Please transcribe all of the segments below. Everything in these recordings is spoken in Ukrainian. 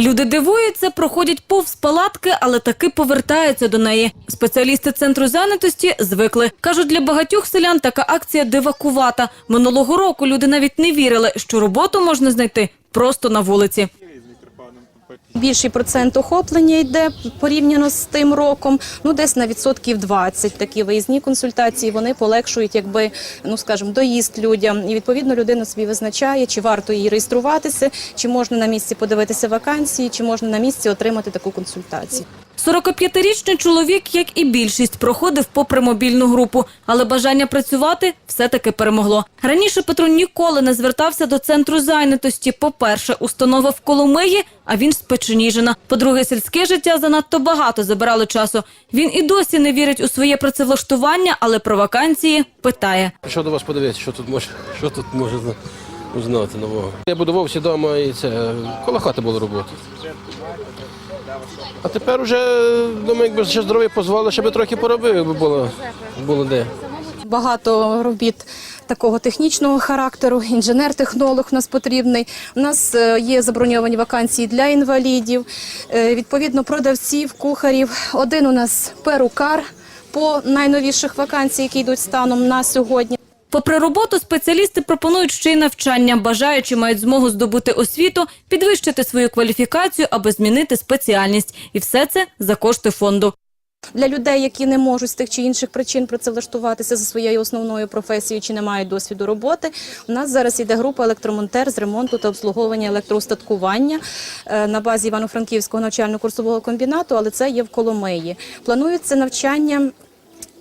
Люди дивуються, проходять повз палатки, але таки повертаються до неї. Спеціалісти центру зайнятості звикли. Кажуть, для багатьох селян така акція дивакувата. Минулого року люди навіть не вірили, що роботу можна знайти просто на вулиці. Більший процент охоплення йде порівняно з тим роком. Ну десь на відсотків 20 такі виїзні консультації. Вони полегшують, якби ну скажімо, доїзд людям. І відповідно людина собі визначає, чи варто їй реєструватися, чи можна на місці подивитися вакансії, чи можна на місці отримати таку консультацію. 45-річний чоловік, як і більшість, проходив попри мобільну групу, але бажання працювати все-таки перемогло. Раніше Петро ніколи не звертався до центру зайнятості. По-перше, установа в Коломиї, а він з Печеніжина. По-друге, сільське життя занадто багато забирало часу. Він і досі не вірить у своє працевлаштування, але про вакансії питає. Прийшов до вас подивитися, що тут може, що тут може узнати нового. Я будувався вдома і це коло хати була робота. А тепер вже думаю, якби ще здоров'я дозволило, щоб трохи поробив, якби було, було де. Багато робіт такого технічного характеру. Інженер-технолог у нас потрібний. У нас е, є заброньовані вакансії для інвалідів, е, відповідно, продавців, кухарів. Один у нас перукар по найновіших вакансій, які йдуть станом на сьогодні. Попри роботу, спеціалісти пропонують ще й навчання. Бажаючі мають змогу здобути освіту, підвищити свою кваліфікацію, аби змінити спеціальність. І все це за кошти фонду. Для людей, які не можуть з тих чи інших причин працевлаштуватися за своєю основною професією чи не мають досвіду роботи, у нас зараз йде група електромонтер з ремонту та обслуговування електроустаткування е, на базі Івано-Франківського навчально-курсового комбінату, але це є в Коломиї. Планується навчання.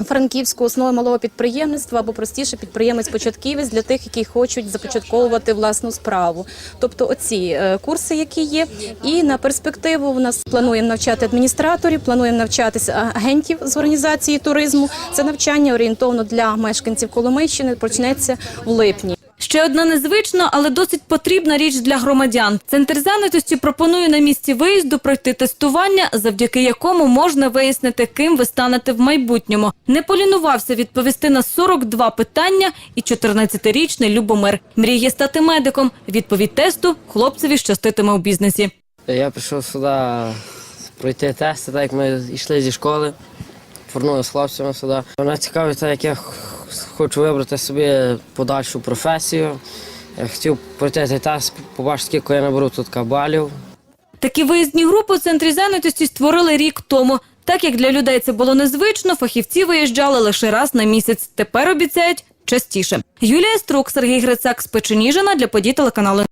Франківську основи малого підприємництва або простіше підприємець-початківець для тих, які хочуть започатковувати власну справу. Тобто оці е, курси, які є, і на перспективу у нас плануємо навчати адміністраторів, плануємо навчатися агентів з організації туризму. Це навчання орієнтовно для мешканців Коломийщини почнеться в липні. Ще одна незвична, але досить потрібна річ для громадян. Центр зайнятості пропонує на місці виїзду пройти тестування, завдяки якому можна вияснити, ким ви станете в майбутньому. Не полінувався відповісти на 42 питання і 14-річний Любомир. Мріє стати медиком. Відповідь тесту хлопцеві щаститиме у бізнесі. Я прийшов сюди пройти тести, так як ми йшли зі школи, повернулися з хлопцями сюди. Мене цікавить, як я хочу вибрати собі подальшу професію. Я хотів пройти тест, побачити, скільки я наберу тут кабалів. Такі виїзні групи у центрі зайнятості створили рік тому. Так як для людей це було незвично, фахівці виїжджали лише раз на місяць. Тепер обіцяють частіше. Юлія Струк, Сергій Грицак з Печеніжина для подій телеканалу.